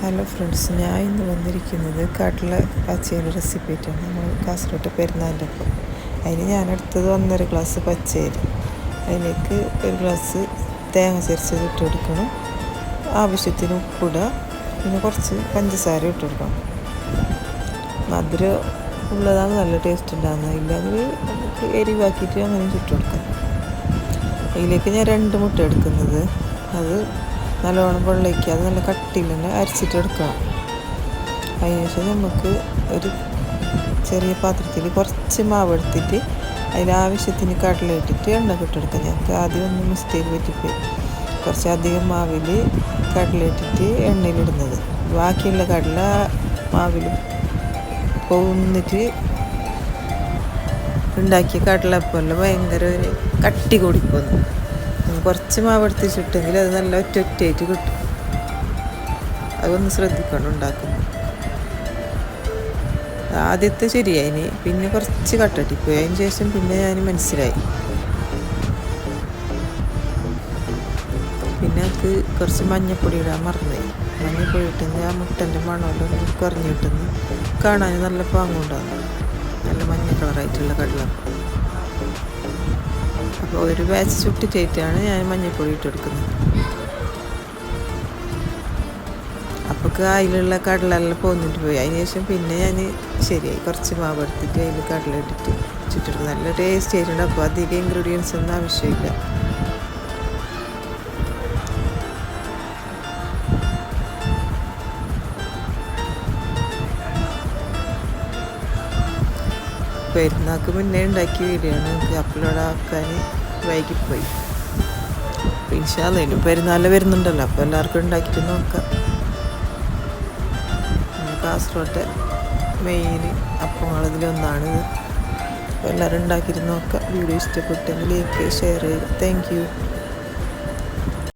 Hello friends ഞാൻ ഇന്ന് വന്നിരിക്കുന്നത് കടല പച്ചേരി റെസിപ്പി ആയിട്ടാണ്. നമ്മൾ കാസർഗോട്ട് പെരുന്നാളിന്റെ ഒപ്പം അതിന് ഞാൻ എടുത്തത് ഒന്നര ഗ്ലാസ് പച്ചേരി. അതിലേക്ക് ഒരു ഗ്ലാസ് തേങ്ങ ചരിച്ചത് ഇട്ട് കൊടുക്കണം. ആവശ്യത്തിന് ഉപ്പിടുക. പിന്നെ കുറച്ച് പഞ്ചസാര ഇട്ട് കൊടുക്കണം. മധുരം ഉള്ളതാണ് നല്ല ടേസ്റ്റ് ഉണ്ടാകുന്നത് ഇല്ലെങ്കിൽ നമുക്ക് എരിവാക്കിയിട്ട് അങ്ങനെ ചുട്ട് കൊടുക്കാം. അതിലേക്ക് ഞാൻ രണ്ട് മുട്ട എടുക്കുന്നത്. അത് നല്ലോണം വെള്ളയ്ക്കുക അത് നല്ല കട്ടിയിൽ തന്നെ അരച്ചിട്ട് എടുക്കണം. അതിനുശേഷം നമുക്ക് ഒരു ചെറിയ പാത്രത്തിൽ കുറച്ച് മാവ് എടുത്തിട്ട് അതിൽ ആവശ്യത്തിന് കടല ഇട്ടിട്ട് എണ്ണ കിട്ടെടുക്കാം ഞങ്ങൾക്ക് ആദ്യം ഒന്ന് മിസ്റ്റേക്ക് പറ്റിപ്പോയി. കുറച്ച് അധികം മാവിൽ കടല ഇട്ടിട്ട് എണ്ണയിലിടുന്നത് ബാക്കിയുള്ള കടല മാവിൽ പോകുന്നിട്ട് ഉണ്ടാക്കിയ കടലപ്പമെല്ലാം ഭയങ്കര ഒരു കട്ടി കൂടിപ്പോന്നു കുറച്ച് മാവ് ചുട്ടെങ്കിൽ അത് നല്ല ഒറ്റ ഒറ്റയായിട്ട് കിട്ടും. അതൊന്ന് ശ്രദ്ധിക്കണം ഉണ്ടാക്കുന്നു ആദ്യത്തെ ശരിയായി പിന്നെ കുറച്ച് കട്ടട്ടിപ്പോയി. അതിന് ശേഷം പിന്നെ ഞാൻ മനസ്സിലായി. പിന്നെ അത് കുറച്ച് മഞ്ഞപ്പൊടി ഇടാൻ മറന്നുപോയി. മഞ്ഞപ്പൊടി ഇട്ടെങ്കിൽ ആ മുട്ടന്റെ മണമെല്ലാം കുറഞ്ഞു കിട്ടുന്നു കാണാൻ നല്ല പാങ്ങുണ്ടാകും. നല്ല മഞ്ഞ കളറായിട്ടുള്ള കടലപ്പം. ഒരു ബാച്ച് ചുട്ടിട്ടായിട്ടാണ് ഞാൻ മഞ്ഞൾപ്പൊടി ഇട്ട് കൊടുക്കുന്നത് അപ്പോൾ അതിലുള്ള കടലെല്ലാം പോന്നിട്ട് പോയി. അതിന് ശേഷം പിന്നെ ഞാൻ ശരിയായി. കുറച്ച് മാവ് എടുത്തിട്ട് അതിൽ കടല ഇട്ടിട്ട് ചുട്ടെടുക്കും നല്ല ടേസ്റ്റ് ആയിട്ടുണ്ട്. അപ്പോൾ അധികം ഇൻഗ്രീഡിയൻസ് ഒന്നും ആവശ്യമില്ല. പെരുന്നാൾക്ക് മുന്നേ ഉണ്ടാക്കിയ വീഡിയോ ആണ്. നമുക്ക് അപ്ലോഡ് ആക്കാൻ വൈകിപ്പോയി ഇൻഷാല്ല ഇനി വരുന്നുണ്ടല്ലോ അപ്പോൾ എല്ലാവർക്കും ഉണ്ടാക്കിയിട്ട് നോക്കാം. കാസർഗോട്ടെ മെയിൻ അപ്പങ്ങളതിലൊന്നാണിത് അപ്പോൾ എല്ലാവരും ഉണ്ടാക്കിയിട്ട് നോക്കാം. വീഡിയോ ഇഷ്ടപ്പെട്ടെങ്കിൽ ലൈക്ക് ഷെയർ ചെയ്യുക താങ്ക്